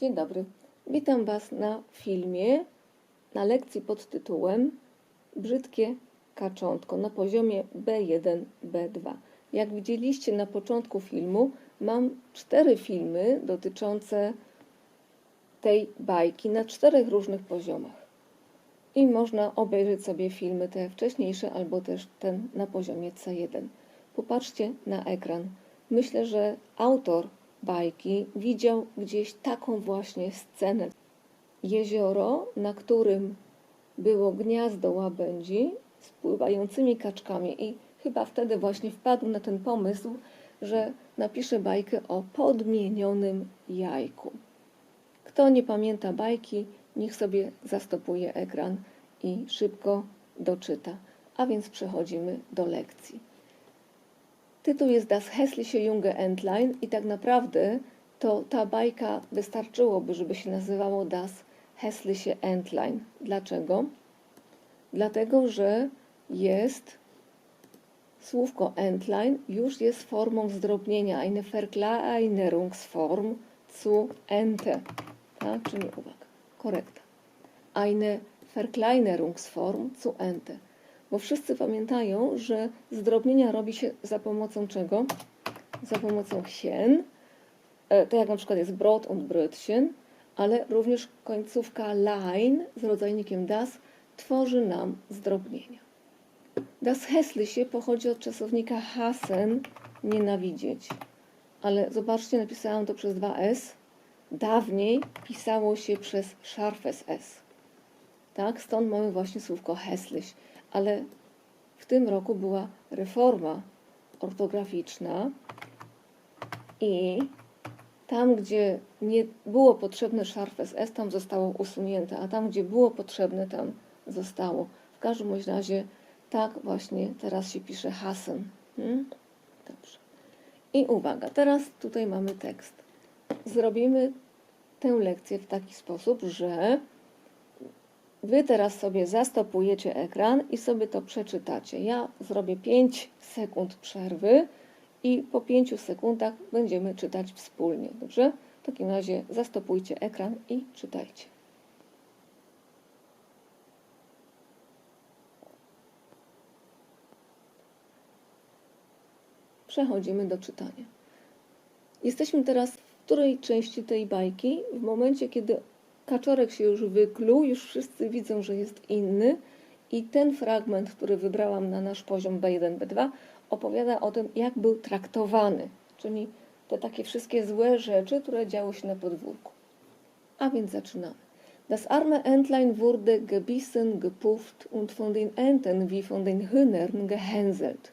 Dzień dobry. Witam Was na filmie, na lekcji pod tytułem Brzydkie kaczątko na poziomie B1, B2. Jak widzieliście na początku filmu, mam cztery filmy dotyczące tej bajki na czterech różnych poziomach. I można obejrzeć sobie filmy te wcześniejsze albo też ten na poziomie C1. Popatrzcie na ekran. Myślę, że autor bajki widział gdzieś taką właśnie scenę. Jezioro, na którym było gniazdo łabędzi z pływającymi kaczkami i chyba wtedy właśnie wpadł na ten pomysł, że napisze bajkę o podmienionym jajku. Kto nie pamięta bajki, niech sobie zastopuje ekran i szybko doczyta. A więc przechodzimy do lekcji. Tytuł jest Das hässliche junge Entlein i tak naprawdę to ta bajka wystarczyłoby, żeby się nazywało Das hässliche Entlein. Dlaczego? Dlatego, że jest słówko Entlein już jest formą zdrobnienia, eine Verkleinerungsform zu Ente. Tak, czyli uwaga, korekta. Eine Verkleinerungsform zu Ente. Bo wszyscy pamiętają, że zdrobnienia robi się za pomocą czego? Za pomocą hien. E, To jak na przykład jest brot und brötchen, ale również końcówka line z rodzajnikiem das tworzy nam zdrobnienia. Das hässliche pochodzi od czasownika hassen, nienawidzieć. Ale zobaczcie, napisałam to przez dwa S. Dawniej pisało się przez szarfes S. Tak, stąd mamy właśnie słówko hässlich. Ale w tym roku była reforma ortograficzna i tam, gdzie nie było potrzebne szarfes S, tam zostało usunięte, a tam, gdzie było potrzebne, tam zostało. W każdym razie tak właśnie teraz się pisze Hasen. Hmm? Dobrze. I uwaga, teraz tutaj mamy tekst. Zrobimy tę lekcję w taki sposób, że Wy teraz sobie zastopujecie ekran i sobie to przeczytacie. Ja zrobię 5 sekund przerwy i po 5 sekundach będziemy czytać wspólnie. Dobrze? W takim razie zastopujcie ekran i czytajcie. Przechodzimy do czytania. Jesteśmy teraz w której części tej bajki? W momencie, kiedy kaczorek się już wykluł, już wszyscy widzą, że jest inny i ten fragment, który wybrałam na nasz poziom B1, B2 opowiada o tym, jak był traktowany, czyli te takie wszystkie złe rzeczy, które działy się na podwórku. A więc zaczynamy. Das arme Entlein wurde gebissen, gepufft und von den Enten wie von den Hühnern gehänselt.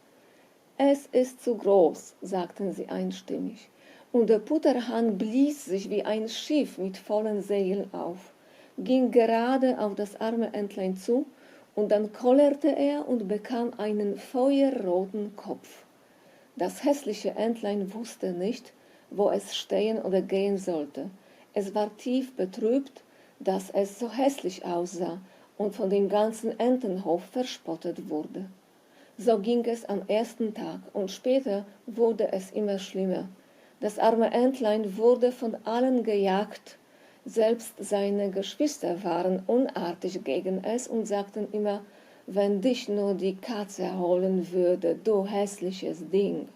Es ist zu groß, sagten sie einstimmig. Und der Putterhahn blies sich wie ein Schiff mit vollen Segeln auf, ging gerade auf das arme Entlein zu, und dann kollerte er und bekam einen feuerroten Kopf. Das hässliche Entlein wusste nicht, wo es stehen oder gehen sollte. Es war tief betrübt, dass es so hässlich aussah und von dem ganzen Entenhof verspottet wurde. So ging es am ersten Tag und später wurde es immer schlimmer. Das arme Entlein wurde von allen gejagt, selbst seine Geschwister waren unartig gegen es und sagten immer, wenn dich nur die Katze holen würde, du hässliches Ding.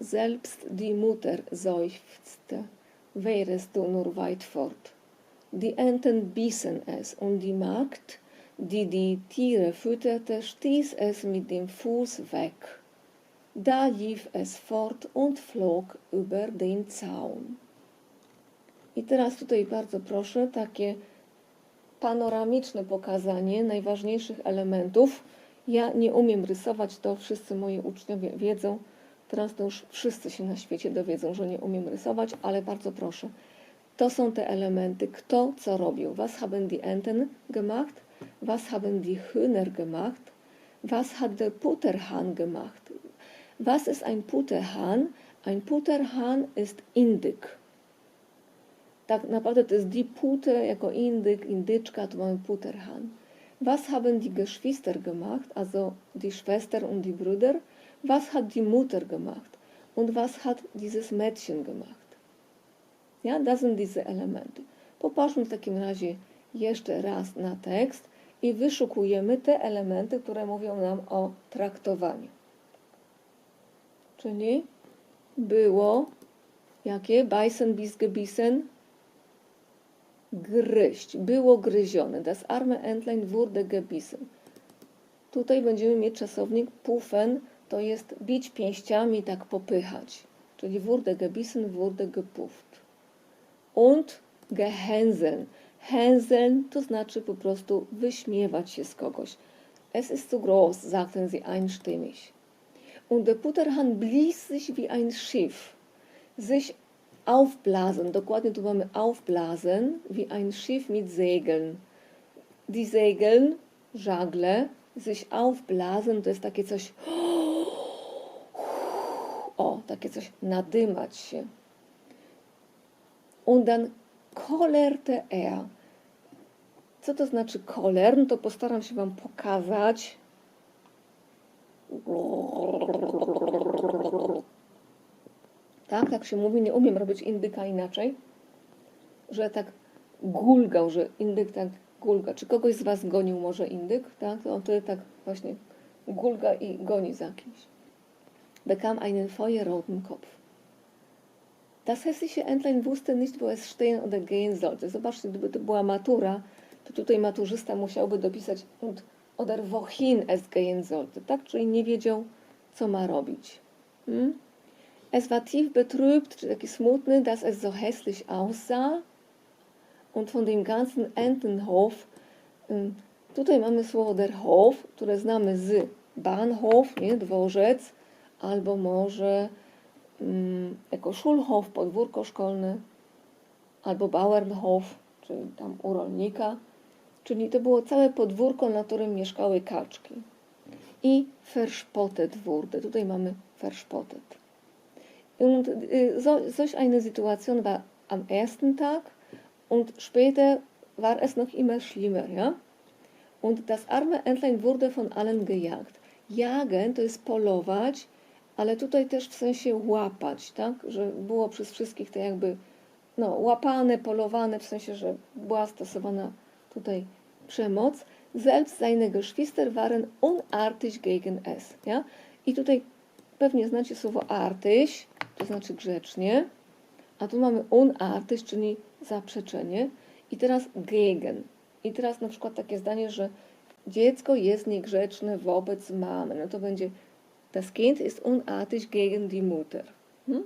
Selbst die Mutter seufzte, wärest du nur weit fort. Die Enten bissen es und die Magd, die die Tiere fütterte, stieß es mit dem Fuß weg. Da lief es fort und flog über den Zaun. I teraz tutaj bardzo proszę takie panoramiczne pokazanie najważniejszych elementów. Ja nie umiem rysować, to wszyscy moi uczniowie wiedzą. Teraz to już wszyscy się na świecie dowiedzą, że nie umiem rysować, ale bardzo proszę. To są te elementy, kto co robił. Was haben die Enten gemacht? Was haben die Hühner gemacht? Was hat der Putterhahn gemacht? Was ist ein Putterhahn? Ein Putterhahn ist Indyk. Tak naprawdę to jest die Pute jako Indyk, Indyczka, to mamy Putterhahn. Was haben die Geschwister gemacht? Also die Schwester und die Brüder. Was hat die Mutter gemacht? Und was hat dieses Mädchen gemacht? Ja, das sind diese Elemente. Popatrzmy w takim razie jeszcze raz na tekst i wyszukujemy te elementy, które mówią nam o traktowaniu. Czyli było jakie? Beißen bis gebissen? Gryźć. Było gryzione. Das arme Entlein wurde gebissen. Tutaj będziemy mieć czasownik puffen, to jest bić pięściami, tak popychać. Czyli wurde gebissen, wurde gepufft. Und gehänseln. Hänseln to znaczy po prostu wyśmiewać się z kogoś. Es ist zu groß, sagten sie einstimmig. Und der Putterhahn blies sich wie ein Schiff. Sich aufblasen, dokładnie tu mamy aufblasen, wie ein Schiff mit Segeln. Die Segeln, żagle, sich aufblasen to jest takie coś, o, takie coś, nadymać się. Und dann kolerte er. Co to znaczy koler? No to postaram się Wam pokazać. Tak, tak się mówi. Nie umiem robić indyka inaczej. Że tak gulgał, że indyk tak gulga. Czy kogoś z Was gonił może indyk? Tak, to on wtedy tak właśnie gulga i goni za kimś. Bekam einen feuerroten Kopf. Das hässliche Entlein wusste nicht, wo es stehen oder gehen sollte. Zobaczcie, gdyby to była matura, to tutaj maturzysta musiałby dopisać und oder wohin es gehen sollte, tak? Czyli nie wiedział, co ma robić. Hmm? Es war tief betrübt, czyli taki smutny, dass es so hässlich aussah. Und von dem ganzen Entenhof, ym, tutaj mamy słowo der Hof, które znamy z Bahnhof, nie? dworzec, albo może ym, jako Schulhof, podwórko szkolne, albo Bauernhof, czyli tam u rolnika. Czyli to było całe podwórko, na którym mieszkały kaczki. I Verspottet wurde. Tutaj mamy Verspottet. Und so, solch eine Situation war am ersten Tag und später war es noch immer schlimmer, ja? Und das arme Entlein wurde von allen gejagt. Jagen to jest polować, ale tutaj też w sensie łapać, tak? Że było przez wszystkich to jakby no, łapane, polowane, w sensie, że była stosowana tutaj przemoc. Selbst seine Geschwister waren unartig gegen es. Ja? I tutaj pewnie znacie słowo artyś, to znaczy grzecznie, a tu mamy unartig, czyli zaprzeczenie. I teraz gegen. I teraz na przykład takie zdanie, że dziecko jest niegrzeczne wobec mamy. No to będzie das Kind ist unartig gegen die Mutter. Hmm?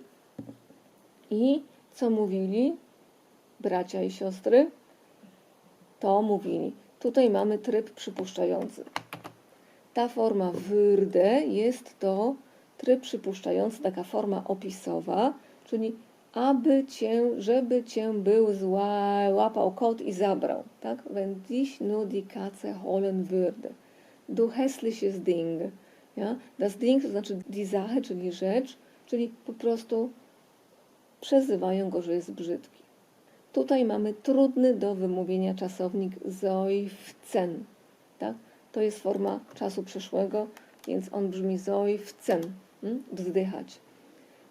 I co mówili bracia i siostry? To mówili. Tutaj mamy tryb przypuszczający. Ta forma würde jest to tryb przypuszczający, taka forma opisowa, czyli aby cię, żeby cię był zła, łapał kot i zabrał. Tak? Wenn dich nur die Katze holen würde. Du hässliches Ding. Ja? Das Ding to znaczy die Sache, czyli rzecz, czyli po prostu przezywają go, że jest brzydki. Tutaj mamy trudny do wymówienia czasownik seufzen. Tak? To jest forma czasu przeszłego, więc on brzmi seufzen, hmm? wzdychać.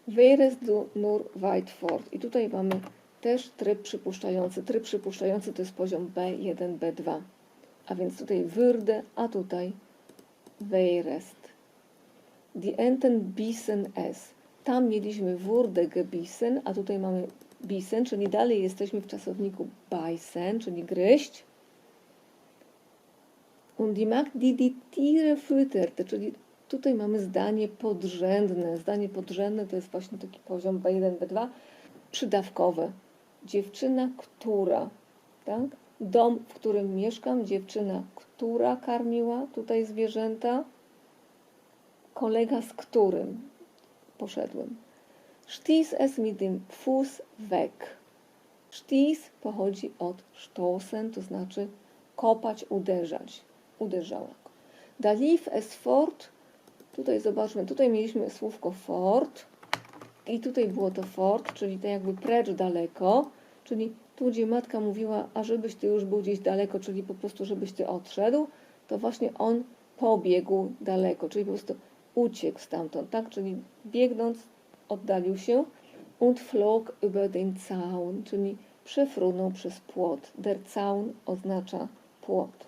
Wärest du nur weit fort. I tutaj mamy też tryb przypuszczający. Tryb przypuszczający to jest poziom B1, B2. A więc tutaj würde, a tutaj wärest. Die Enten bissen es. Tam mieliśmy wurde gebissen, a tutaj mamy bissen, czyli dalej jesteśmy w czasowniku beißen, czyli gryźć. Und die Magd, die die Tiere fütterte, czyli tutaj mamy zdanie podrzędne. Zdanie podrzędne to jest właśnie taki poziom B1, B2, przydawkowe. Dziewczyna, która, tak? Dom, w którym mieszkam, dziewczyna, która karmiła tutaj zwierzęta, kolega, z którym poszedłem. Stieß es mit dem Fuß weg. Stieß pochodzi od stoßen, to znaczy kopać, uderzać. Uderzała. Da lief es fort. Tutaj zobaczmy, tutaj mieliśmy słówko fort i tutaj było to fort, czyli to jakby precz daleko, czyli tu, gdzie matka mówiła, a żebyś ty już był gdzieś daleko, czyli po prostu żebyś ty odszedł, to właśnie on pobiegł daleko, czyli po prostu uciekł stamtąd, tak? Czyli biegnąc oddalił się und flog über den Zaun, czyli przefrunął przez płot. Der Zaun oznacza płot.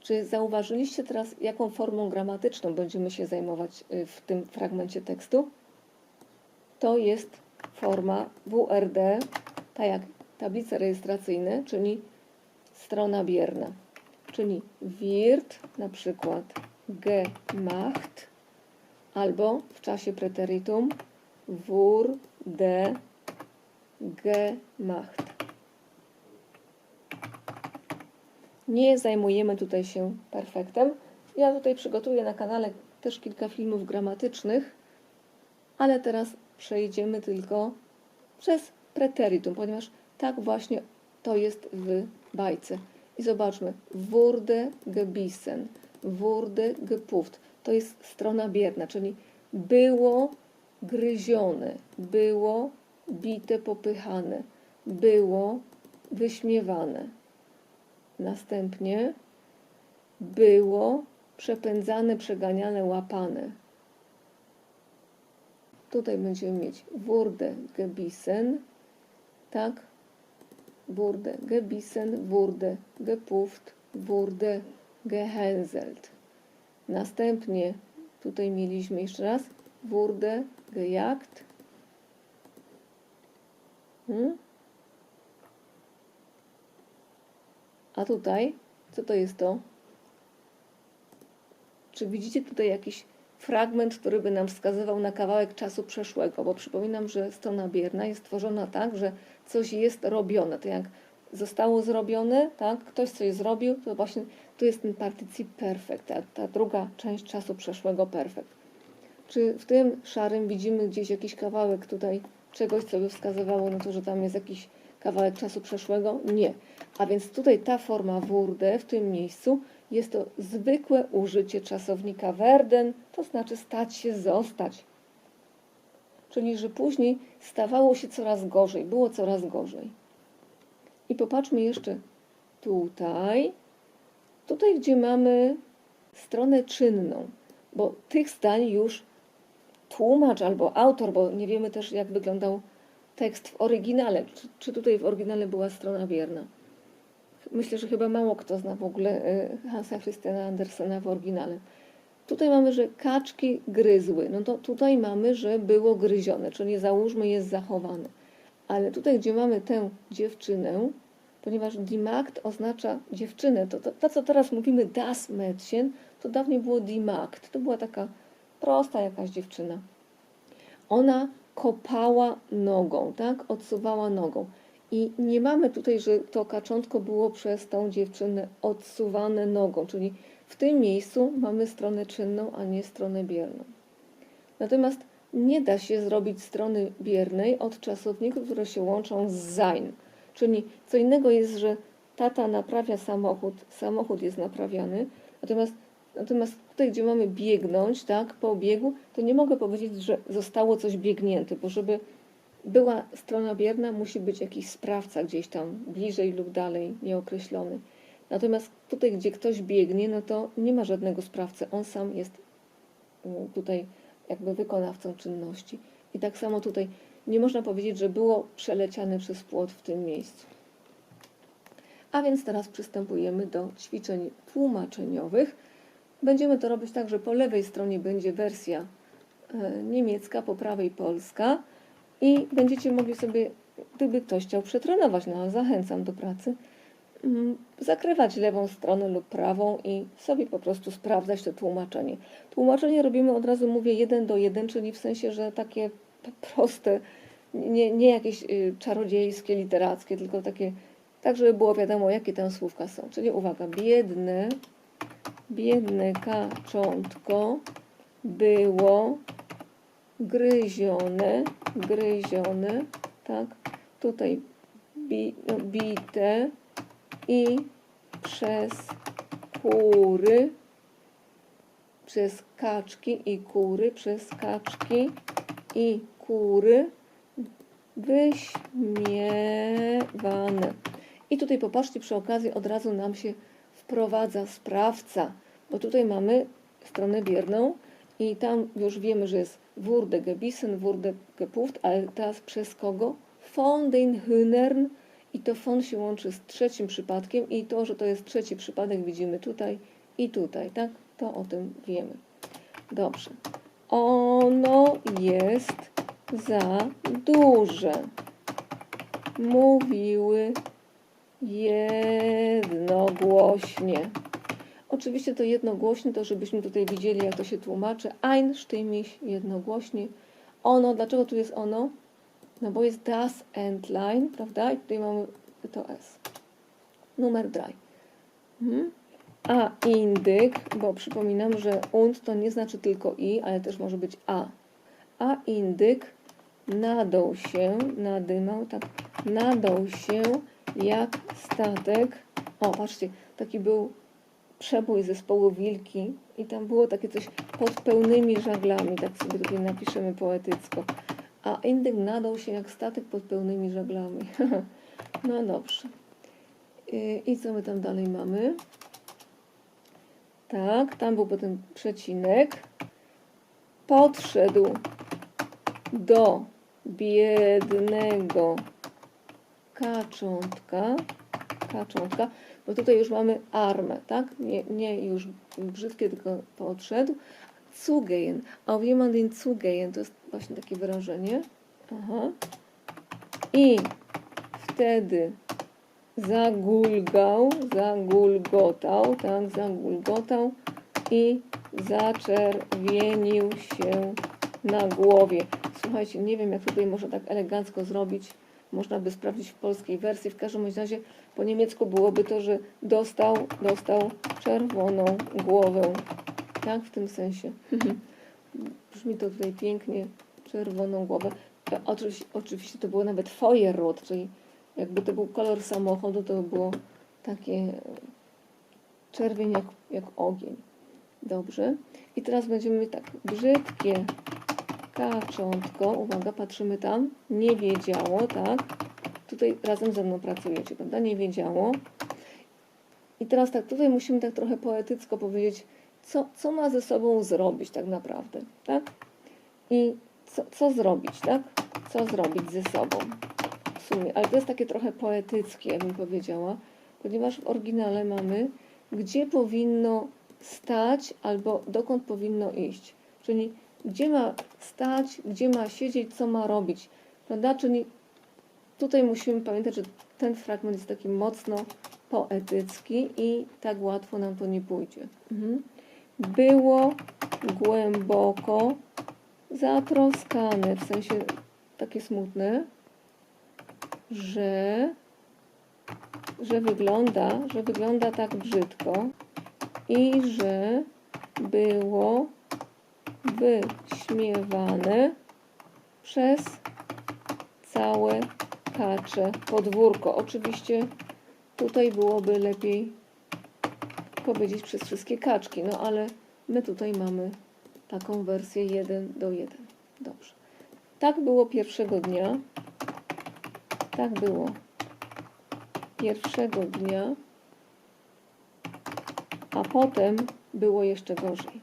Czy zauważyliście teraz, jaką formą gramatyczną będziemy się zajmować y, w tym fragmencie tekstu? To jest forma WRD, tak jak tablice rejestracyjne, czyli strona bierna. Czyli wird, na przykład gemacht, albo w czasie preteritum wurde gemacht. Nie zajmujemy tutaj się perfektem. Ja tutaj przygotuję na kanale też kilka filmów gramatycznych, ale teraz przejdziemy tylko przez preteritum, ponieważ tak właśnie to jest w bajce. I zobaczmy, wurde gebissen, wurde gepufft. To jest strona bierna, czyli było gryzione, było bite, popychane, było wyśmiewane. Następnie było przepędzane, przeganiane, łapane. Tutaj będziemy mieć wurde gebissen, tak? Wurde gebissen, wurde gepufft, wurde gehänselt. Następnie tutaj mieliśmy jeszcze raz wurde gejagt. Hmm? A tutaj, co to jest to? Czy widzicie tutaj jakiś fragment, który by nam wskazywał na kawałek czasu przeszłego? Bo przypominam, że strona bierna jest tworzona tak, że coś jest robione. To jak zostało zrobione, tak, ktoś coś zrobił, to właśnie tu jest ten partycip perfect, ta, ta druga część czasu przeszłego perfekt. Czy w tym szarym widzimy gdzieś jakiś kawałek tutaj czegoś, co by wskazywało na to, że tam jest jakiś kawałek czasu przeszłego? Nie. A więc tutaj ta forma wurde w tym miejscu jest to zwykłe użycie czasownika werden, to znaczy stać się, zostać. Czyli, że później stawało się coraz gorzej, było coraz gorzej. I popatrzmy jeszcze tutaj, tutaj gdzie mamy stronę czynną, bo tych zdań już tłumacz albo autor, bo nie wiemy też jak wyglądał tekst w oryginale, czy, czy tutaj w oryginale była strona bierna. Myślę, że chyba mało kto zna w ogóle y, Hansa Christiana Andersena w oryginale. Tutaj mamy, że kaczki gryzły. No to tutaj mamy, że było gryzione, czyli załóżmy jest zachowane. Ale tutaj, gdzie mamy tę dziewczynę, ponieważ die Magd oznacza dziewczynę, to, to, to co teraz mówimy das Mädchen, to dawniej było die Magd. To była taka prosta jakaś dziewczyna. Ona kopała nogą, tak? Odsuwała nogą. I nie mamy tutaj, że to kaczątko było przez tą dziewczynę odsuwane nogą, czyli w tym miejscu mamy stronę czynną, a nie stronę bierną. Natomiast nie da się zrobić strony biernej od czasowników, które się łączą z sein. Czyli co innego jest, że tata naprawia samochód, samochód jest naprawiany, natomiast, natomiast tutaj, gdzie mamy biegnąć, tak, po biegu, to nie mogę powiedzieć, że zostało coś biegnięte, bo żeby była strona bierna, musi być jakiś sprawca gdzieś tam bliżej lub dalej, nieokreślony. Natomiast tutaj, gdzie ktoś biegnie, no to nie ma żadnego sprawcy, on sam jest mm, tutaj jakby wykonawcą czynności. I tak samo tutaj nie można powiedzieć, że było przeleciane przez płot w tym miejscu. A więc teraz przystępujemy do ćwiczeń tłumaczeniowych. Będziemy to robić tak, że po lewej stronie będzie wersja e, niemiecka, po prawej polska i będziecie mogli sobie, gdyby ktoś chciał przetrenować, no zachęcam do pracy, zakrywać lewą stronę lub prawą i sobie po prostu sprawdzać to tłumaczenie. Tłumaczenie robimy od razu, mówię, jeden do jeden, czyli w sensie, że takie proste, nie, nie jakieś y, czarodziejskie, literackie, tylko takie, tak żeby było wiadomo, jakie tam słówka są. Czyli uwaga, biedne, biedne kaczątko było gryzione, gryzione, tak, tutaj bi, no, bite i przez kury, przez kaczki i kury, przez kaczki i kury wyśmiewane. I tutaj popatrzcie, przy okazji od razu nam się wprowadza sprawca, bo tutaj mamy stronę bierną i tam już wiemy, że jest wurde gebissen, wurde gepufft, ale teraz przez kogo? von den Hühnern i to von się łączy z trzecim przypadkiem i to, że to jest trzeci przypadek widzimy tutaj i tutaj, tak? To o tym wiemy. Dobrze. Ono jest za duże. Mówiły jednogłośnie. Oczywiście to jednogłośnie, to żebyśmy tutaj widzieli, jak to się tłumaczy. Einstimmig, jednogłośnie. Ono, dlaczego tu jest ono? No bo jest das Endline, prawda? I tutaj mamy to S. Numer 3. Mhm. A indyk, bo przypominam, że und to nie znaczy tylko i, ale też może być a. A indyk nadał się, nadymał, tak, nadał się jak statek. O, patrzcie, taki był przebój zespołu Wilki i tam było takie coś pod pełnymi żaglami, tak sobie tutaj napiszemy poetycko. A indyk nadał się jak statek pod pełnymi żaglami. no dobrze. I- I co my tam dalej mamy? Tak, tam był potem przecinek. Podszedł do biednego kaczątka. Kaczątka, bo tutaj już mamy armę, tak? Nie, nie już brzydkie, tylko podszedł. Zugehen. Auf jemanden zugehen. To jest właśnie takie wyrażenie. Aha. I wtedy zagulgał, zagulgotał, tak, zagulgotał i zaczerwienił się na głowie. Słuchajcie, nie wiem, jak tutaj można tak elegancko zrobić. Można by sprawdzić w polskiej wersji. W każdym razie po niemiecku byłoby to, że dostał, dostał czerwoną głowę. Tak, w tym sensie. Brzmi to tutaj pięknie, czerwoną głowę. E, Oczywiście, oczywiście to było nawet Feuerrot, czyli jakby to był kolor samochodu, to by było takie e, czerwień jak, jak ogień. Dobrze. I teraz będziemy mieć tak, brzydkie kaczątko, uwaga, patrzymy tam, nie wiedziało, tak? Tutaj razem ze mną pracujecie, prawda? Nie wiedziało. I teraz tak, tutaj musimy tak trochę poetycko powiedzieć, co, co ma ze sobą zrobić tak naprawdę, tak? I co, co zrobić, tak? Co zrobić ze sobą w sumie. Ale to jest takie trochę poetyckie, ja bym powiedziała, ponieważ w oryginale mamy, gdzie powinno stać albo dokąd powinno iść. Czyli gdzie ma stać, gdzie ma siedzieć, co ma robić, prawda? Czyli tutaj musimy pamiętać, że ten fragment jest taki mocno poetycki i tak łatwo nam to nie pójdzie. Mhm. Było głęboko zatroskane, w sensie takie smutne, że, że wygląda, że wygląda tak brzydko i że było wyśmiewane przez całe kacze podwórko. Oczywiście tutaj byłoby lepiej powiedzieć przez wszystkie kaczki, no ale my tutaj mamy taką wersję 1 do 1. Dobrze. Tak było pierwszego dnia. Tak było pierwszego dnia, a potem było jeszcze gorzej.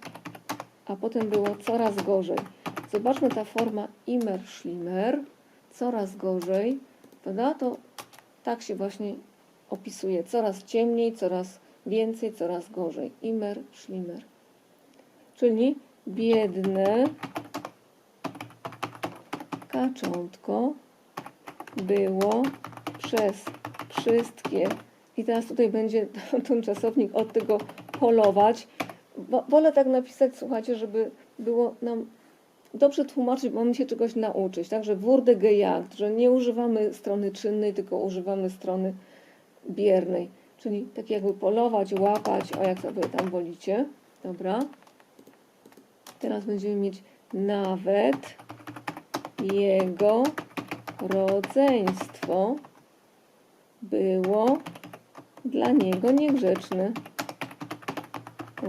A potem było coraz gorzej. Zobaczmy ta forma immer schlimmer, coraz gorzej, prawda? To tak się właśnie opisuje. Coraz ciemniej, coraz więcej, coraz gorzej. Immer schlimmer. Czyli biedne kaczątko było przez wszystkie. I teraz tutaj będzie ten czasownik od tego polować. Wo- Wolę tak napisać, słuchajcie, żeby było nam dobrze tłumaczyć, bo mamy się czegoś nauczyć. Także wurde gejagt, że nie używamy strony czynnej, tylko używamy strony biernej. Czyli tak jakby polować, łapać, o jak sobie tam wolicie. Dobra. Teraz będziemy mieć nawet jego rodzeństwo było dla niego niegrzeczne.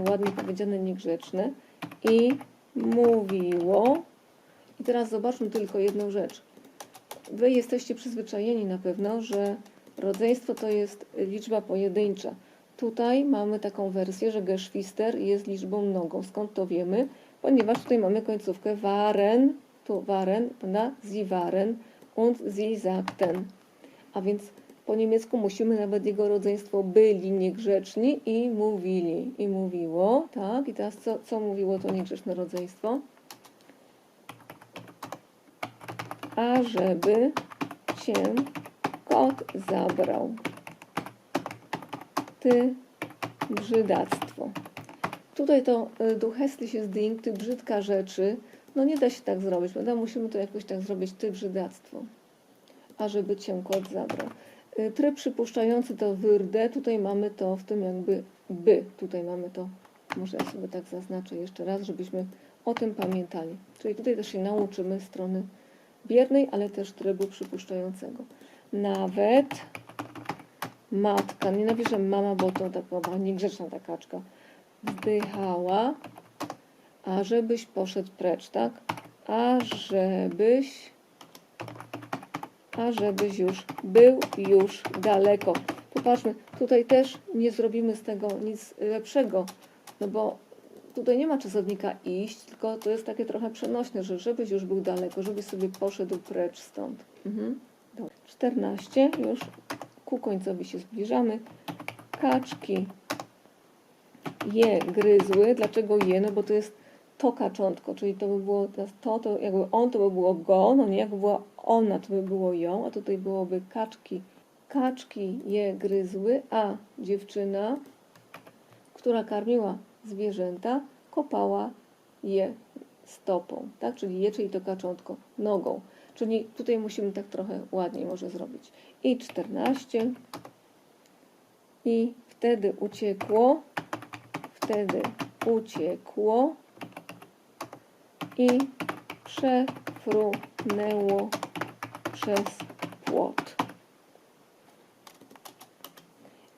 Ładnie powiedziane niegrzeczne. I mówiło. I teraz zobaczmy tylko jedną rzecz. Wy jesteście przyzwyczajeni na pewno, że rodzeństwo to jest liczba pojedyncza. Tutaj mamy taką wersję, że Geschwister jest liczbą mnogą. Skąd to wiemy? Ponieważ tutaj mamy końcówkę waren, tu waren, prawda? Sie waren, und sie sagten. A więc po niemiecku musimy nawet jego rodzeństwo byli niegrzeczni i mówili. I mówiło, tak? I teraz co, co mówiło to niegrzeczne rodzeństwo? A żeby cię kot zabrał. Ty brzydactwo. Tutaj to y, du hässliches Ding, ty brzydka rzeczy. No nie da się tak zrobić, prawda? Musimy to jakoś tak zrobić, ty brzydactwo. A żeby cię kot zabrał. Y, Tryb przypuszczający to würde, tutaj mamy to w tym jakby by. Tutaj mamy to, może ja sobie tak zaznaczę jeszcze raz, żebyśmy o tym pamiętali. Czyli tutaj też się nauczymy strony biernej, ale też trybu przypuszczającego. Nawet matka, nie napiszę mama, bo to taka niegrzeczna ta kaczka, wdychała, a żebyś poszedł precz, tak? A żebyś, a żebyś już był już daleko. Popatrzmy, tutaj też nie zrobimy z tego nic lepszego, no bo tutaj nie ma czasownika iść, tylko to jest takie trochę przenośne, że żebyś już był daleko, żebyś sobie poszedł precz stąd. Mhm. Dobra. 14, już ku końcowi się zbliżamy. Kaczki je gryzły. Dlaczego je? No bo to jest to kaczątko, czyli to by było teraz to, to jakby on to by było go, no nie, jakby była ona, to by było ją, a tutaj byłoby kaczki. Kaczki je gryzły, a dziewczyna, która karmiła zwierzęta, kopała je stopą, tak? Czyli je, czyli to kaczątko, nogą. Czyli tutaj musimy tak trochę ładniej może zrobić. I 14. I wtedy uciekło, wtedy uciekło i przefrunęło przez płot.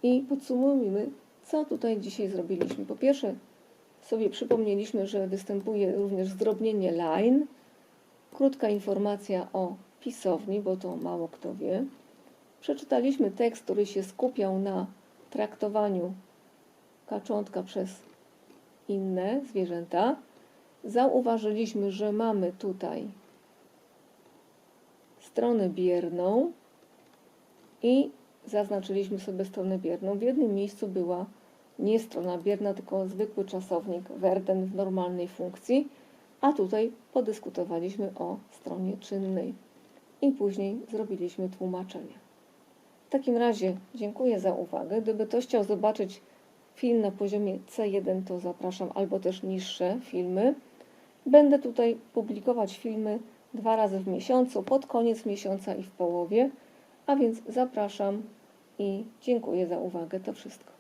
I podsumujmy, co tutaj dzisiaj zrobiliśmy. Po pierwsze, sobie przypomnieliśmy, że występuje również zdrobnienie line, krótka informacja o pisowni, bo to mało kto wie. Przeczytaliśmy tekst, który się skupiał na traktowaniu kaczątka przez inne zwierzęta. Zauważyliśmy, że mamy tutaj stronę bierną i zaznaczyliśmy sobie stronę bierną. W jednym miejscu była nie strona bierna, tylko zwykły czasownik werden w normalnej funkcji, a tutaj podyskutowaliśmy o stronie czynnej i później zrobiliśmy tłumaczenie. W takim razie dziękuję za uwagę. Gdyby ktoś chciał zobaczyć film na poziomie C1, to zapraszam, albo też niższe filmy. Będę tutaj publikować filmy dwa razy w miesiącu, pod koniec miesiąca i w połowie, a więc zapraszam i dziękuję za uwagę. To wszystko.